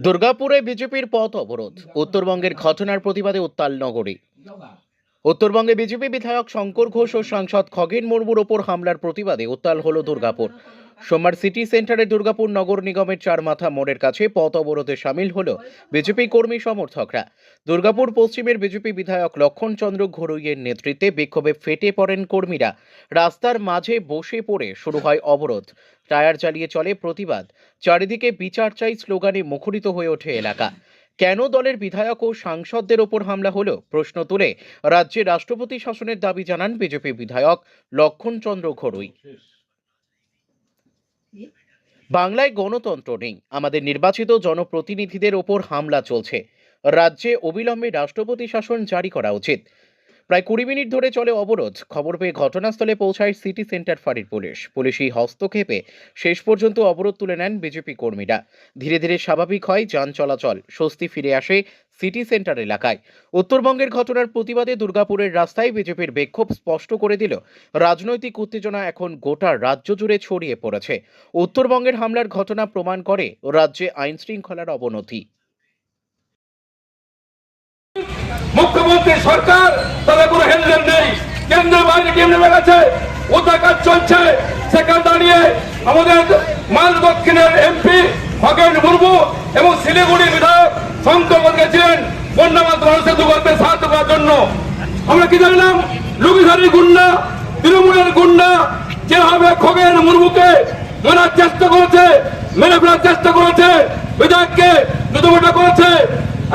দুর্গাপুরে বিজেপির পথ অবরোধ। উত্তরবঙ্গের ঘটনার প্রতিবাদে উত্তাল নগরী। উত্তরবঙ্গে বিজেপি বিধায়ক শঙ্কর ঘোষ ও সাংসদ খগেন মুর্মুর ওপর হামলার প্রতিবাদে উত্তাল হল দুর্গাপুর। সোমবার সিটি সেন্টারে দুর্গাপুর নগর নিগমের চার মাথা মোড়ের কাছে পথ অবরোধে সামিল হল বিজেপি কর্মী সমর্থকরা। দুর্গাপুর পশ্চিমের বিজেপি বিধায়ক লক্ষণ চন্দ্র ঘোরুইয়ের নেতৃত্বে বিক্ষোভে ফেটে পড়েন কর্মীরা। রাস্তার মাঝে বসে পড়ে শুরু হয় অবরোধ। টায়ার চালিয়ে চলে প্রতিবাদ। চারিদিকে বিচার চাই স্লোগানে মুখরিত হয়ে ওঠে এলাকা। কেন দলের বিধায়ক ও সাংসদদের ওপর হামলা হলো? প্রশ্ন তুলে রাজ্যে রাষ্ট্রপতি শাসনের দাবি জানান বিজেপি বিধায়ক লক্ষণ চন্দ্র ঘড়ুই। বাংলায় গণতন্ত্র নেই। আমাদের নির্বাচিত জনপ্রতিনিধিদের ওপর হামলা চলছে। রাজ্যে অবিলম্বে রাষ্ট্রপতি শাসন জারি করা উচিত। প্রায় কুড়ি মিনিট ধরে চলে অবরোধ। খবর পেয়ে ঘটনাস্থলে পৌঁছায় সিটি সেন্টার ফাঁড়ির পুলিশ। পুলিশি হস্তক্ষেপে শেষ পর্যন্ত অবরোধ তুলে নেন বিজেপি কর্মীরা। ধীরে ধীরে স্বাভাবিক হয় যান চলাচল। স্বস্তি ফিরে আসে সিটি সেন্টার এলাকায়। উত্তরবঙ্গের ঘটনার প্রতিবাদে দুর্গাপুরের রাস্তায় বিজেপির বিক্ষোভ স্পষ্ট করে দিল, রাজনৈতিক উত্তেজনা এখন গোটা রাজ্য জুড়ে ছড়িয়ে পড়েছে। উত্তরবঙ্গের হামলার ঘটনা প্রমাণ করে রাজ্যে আইন শৃঙ্খলার অবনতি। মুখ্যমন্ত্রী সরকার তাদের কোনো হেলদেন নেই। কেন্দ্রের বাইরে কেমনে বেড়েছে উদ্ধার কাজ চলছে? সেখানে দাঁড়িয়ে আমাদের মাল দক্ষিণের এমপি খগেন মুর্মু এবং শিলিগুড়ির বিধায়ক শঙ্কর গেছিলেন বন্যাবাদ মানুষের দুর্গতে সাহায্য করার জন্য। আমরা কি জানলাম? লুকিধারী গুন্ডা, তৃণমূলের গুন্ডা, যেভাবে খগেন মুর্মুকে মারার চেষ্টা করেছে, মেরে ফেলার চেষ্টা করেছে, বিধায়ককে করেছে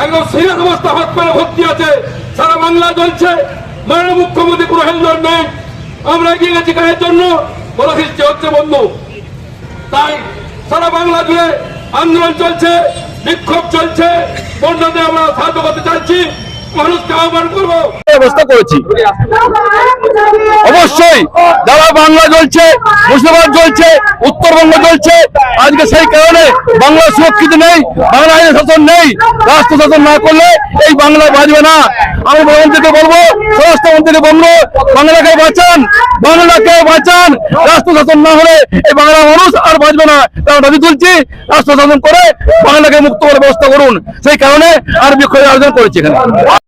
একদম সিরিয়াস অবস্থা হাসপাতালে ভর্তি আছে। সারা বাংলা চলছে মাননীয় মুখ্যমন্ত্রী কোনো হেলদোল নেই। আমরা এগিয়ে গেছি কাজের জন্য? বড় সৃষ্টি হচ্ছে বন্ধু। তাই সারা বাংলা জুড়ে আন্দোলন চলছে, বিক্ষোভ চলছে। বন্যাতে আমরা সাহায্য করতে চাইছি। মানুষকে আহ্বান করব। ব্যবস্থা করেছি। অবশ্যই যারা বাংলা জ্বলছে, মুর্শিদাবাদ জ্বলছে, উত্তরবঙ্গ জ্বলছে, আজকে সেই কারণে বাংলা সুরক্ষিত নেই বাংলা আইনের শাসন নেই, রাষ্ট্র শাসন না করলে এই বাংলা বাঁচবে না। আমি প্রধানমন্ত্রীকে বলব, স্বরাষ্ট্রমন্ত্রীকে বলব, বাংলাকে বাঁচান বাংলাকে বাঁচান। রাষ্ট্র শাসন না হলে এই বাংলা মানুষ আর বাঁচবে না। তারা দাবি তুলছি, রাষ্ট্র শাসন করে বাংলাকে মুক্ত করার ব্যবস্থা করুন। সেই কারণে আর বিক্ষোভের আয়োজন করেছি এখানে।